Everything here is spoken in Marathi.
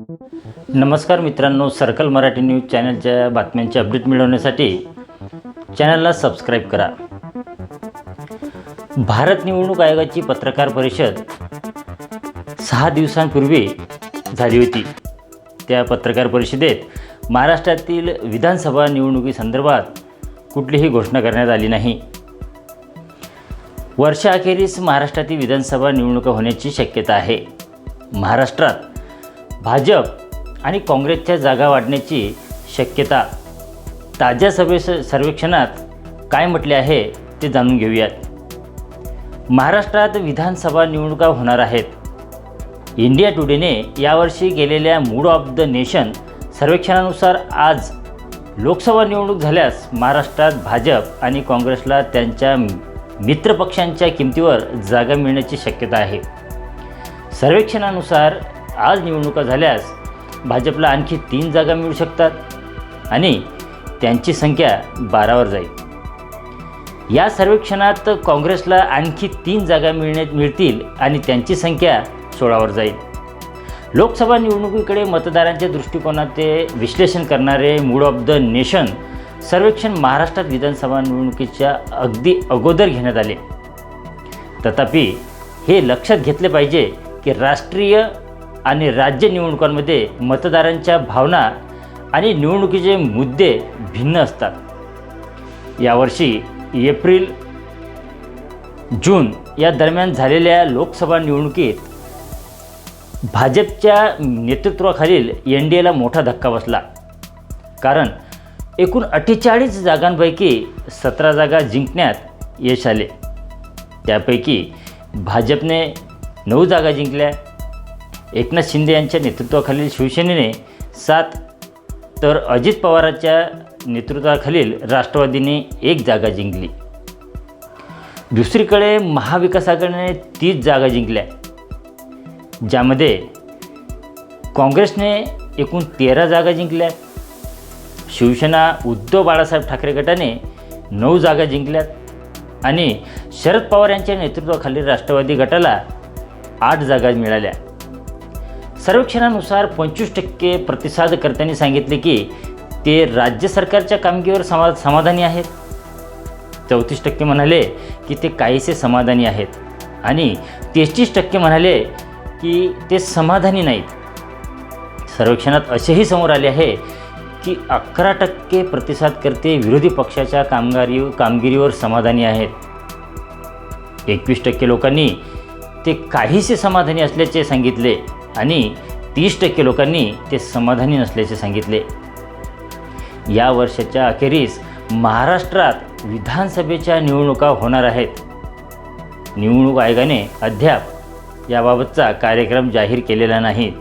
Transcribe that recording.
नमस्कार मित्रांनो सर्कल मराठी न्यूज चॅनलच्या बातम्यांचे अपडेट मिळवण्यासाठी चॅनलला सबस्क्राईब करा. भारत निवडणूक आयोगाची पत्रकार परिषद सहा दिवसांपूर्वी झाली होती. त्या पत्रकार परिषदेत महाराष्ट्रातील विधानसभा निवडणुकीसंदर्भात कुठलीही घोषणा करण्यात आली नाही. वर्षाअखेरीस महाराष्ट्रातील विधानसभा निवडणुका होण्याची शक्यता आहे. महाराष्ट्रात भाजप आणि काँग्रेसच्या जागा वाढण्याची शक्यता ताज्या सर्वे सर्वेक्षणात काय म्हटले आहे ते जाणून घेऊयात. महाराष्ट्रात विधानसभा निवडणुका होणार आहेत. इंडिया टुडेने यावर्षी गेलेल्या मूड ऑफ द नेशन सर्वेक्षणानुसार आज लोकसभा निवडणूक झाल्यास महाराष्ट्रात भाजप आणि काँग्रेसला त्यांच्या मित्रपक्षांच्या किमतीवर जागा मिळण्याची शक्यता आहे. सर्वेक्षणानुसार आज निवडणुका झाल्यास भाजपला आणखी तीन जागा मिळू शकतात आणि त्यांची संख्या बारावर जाईल. या सर्वेक्षणात काँग्रेसला आणखी तीन जागा मिळण्यात मिळतील आणि त्यांची संख्या सोळावर जाईल. लोकसभा निवडणुकीकडे मतदारांच्या दृष्टिकोनाचे विश्लेषण करणारे मूड ऑफ द नेशन सर्वेक्षण महाराष्ट्रात विधानसभा निवडणुकीच्या अगदी अगोदर घेण्यात आले. तथापि हे लक्षात घेतले पाहिजे की राष्ट्रीय आणि राज्य निवडणुकांमध्ये मतदारांच्या भावना आणि निवडणुकीचे मुद्दे भिन्न असतात. यावर्षी एप्रिल जून या दरम्यान झालेल्या लोकसभा निवडणुकीत भाजपच्या नेतृत्वाखालील एन डी एला मोठा धक्का बसला. कारण एकूण अठ्ठेचाळीस जागांपैकी सतरा जागा जिंकण्यात यश आले. त्यापैकी भाजपने नऊ जागा जिंकल्या. एकनाथ शिंदे यांच्या नेतृत्वाखालील शिवसेनेने सात तर अजित पवारांच्या नेतृत्वाखालील राष्ट्रवादीने एक जागा जिंकली. दुसरीकडे महाविकास आघाडीने तीस जागा जिंकल्या. ज्यामध्ये काँग्रेसने एकूण तेरा जागा जिंकल्या. शिवसेना उद्धव बाळासाहेब ठाकरे गटाने नऊ जागा जिंकल्यात. आणि शरद पवार यांच्या नेतृत्वाखालील राष्ट्रवादी गटाला आठ जागा मिळाल्या. सर्वेक्षणानुसार पंचवीस टक्के प्रतिसादकर्त्यांनी सांगितले की ते राज्य सरकारच्या कामगिरीवर समा समाधानी आहेत. चौतीस टक्के म्हणाले की ते काहीसे समाधानी आहेत. आणि तेहतीस टक्के म्हणाले की ते समाधानी नाहीत. सर्वेक्षणात असेही समोर आले आहे की अकरा टक्के प्रतिसादकर्ते विरोधी पक्षाच्या कामगारी कामगिरीवर समाधानी आहेत. एकवीस टक्के लोकांनी ते काहीसे समाधानी असल्याचे सांगितले. आणि तीस टक्के लोकांनी ते समाधानी नसल्याचे सांगितले. या वर्षाच्या अखेरीस महाराष्ट्रात विधानसभेच्या निवडणुका होणार आहेत. निवडणूक आयोगाने अद्याप याबाबतचा कार्यक्रम जाहीर केलेला नाही.